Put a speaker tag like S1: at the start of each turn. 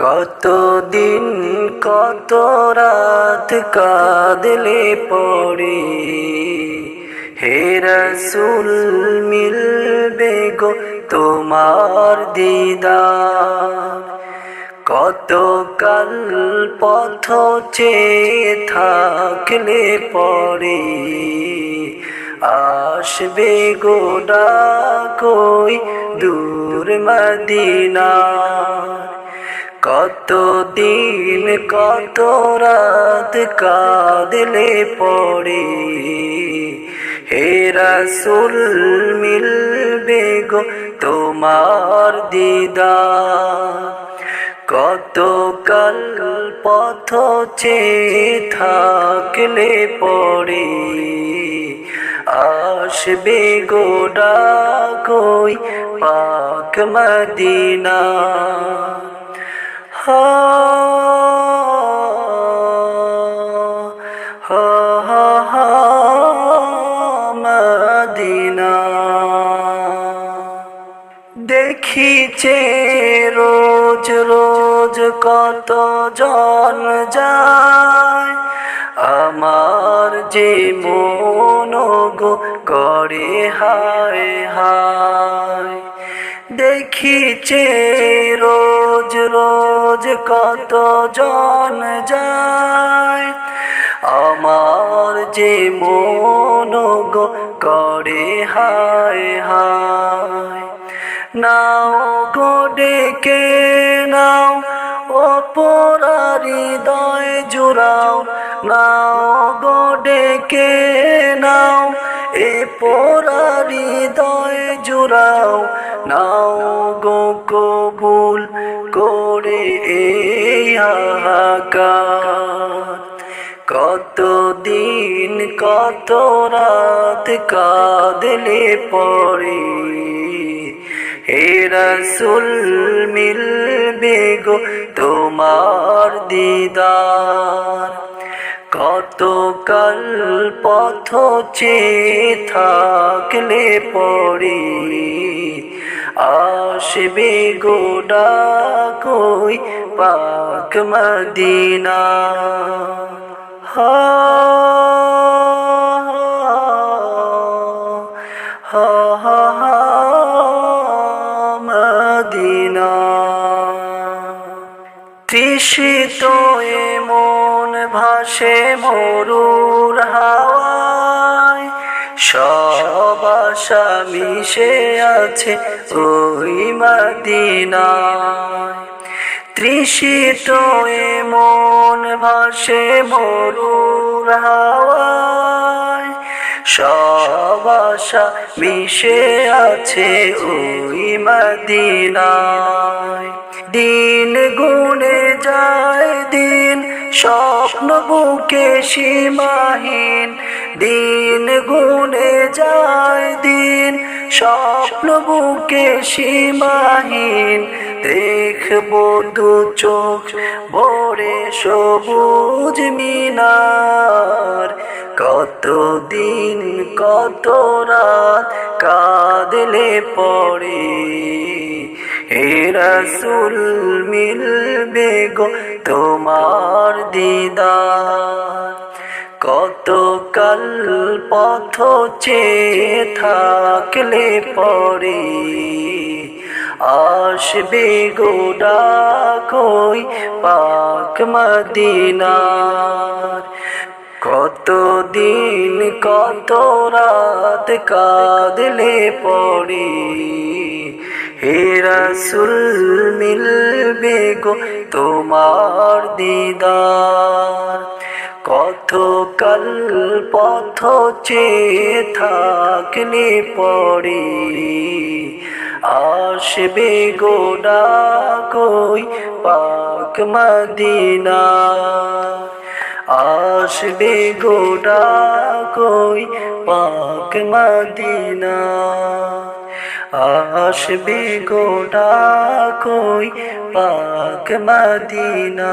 S1: কতদিন কত রাত কাঁদলে পড়ে? হে রসুল, মিলবে গো তোমার দিদার। কত কাল পথ চেয়ে থাকলে পড়ে? আসবে গোডা কই দূর মদিনা কত দিন কত রাত কাঁদলে পড়ে? হে রসুল, মিলবে গো তোমার দিদা কত কাল পথ চে থাকলে পড়ে? আসবে গোডা কই পাক মদিনা। হা হা হা মদিনা। দেখিছে রোজ রোজ কত জন যায়। আমার যে মন গো করে হায় হায়। দেখিছে রোজ রোজ কত জন যায়। আমার যে মন গো করে হায় হায়। নাও গো ডেকে নাও অপরারি দয় জুড়াও, নাও গো ডেকে নাও, এ পরারি দয় জুড়াও, নাও গো কবুল করে হাহাকার কত দিন কত রাত কাঁদলে পড়ে হে রসুল মিলবে গো তোমার দিদার। কত কাল পথ চেয়ে থাকলে পড়ে, আসবে গোডা কই পাক মদিনা। মদিনা তৃষিত মন ভাসে মরুর হাওয়ায়, সব আশা মিশে আছে ওই মদিনায়। তৃষিত এ মন ভাসে মরুর হাওয়ায় সব আশা মিশে আছে ওই মদিনায়। দিন গুনে যায় দিন, স্বপ্ন বুকে সীমাহীন। দিন গুনে যায় দিন, স্বপ্ন বুকে সীমাহীন। দেখব দু চোখ ভরে সবুজ মিনার। কত দিন কত রাত কাঁদলে পড়ে? হে রসুল মিলবে গো তোমার দিদার। কত কাল পথ চেয়ে থাকলে পরে আসবে গোডা কই পাক মদিনার। কত দিন কত রাত কাঁদলে পড়ে। হে রসুল, মিলবে গো তোমার দিদার। কত কাল পথ চেয়ে থাকলে পড়ে। আসবে গোডা কই পাক মদিনা আসবে গোটা কই পাক মদিনা। আসবে গোটা কই পাক মদিনা।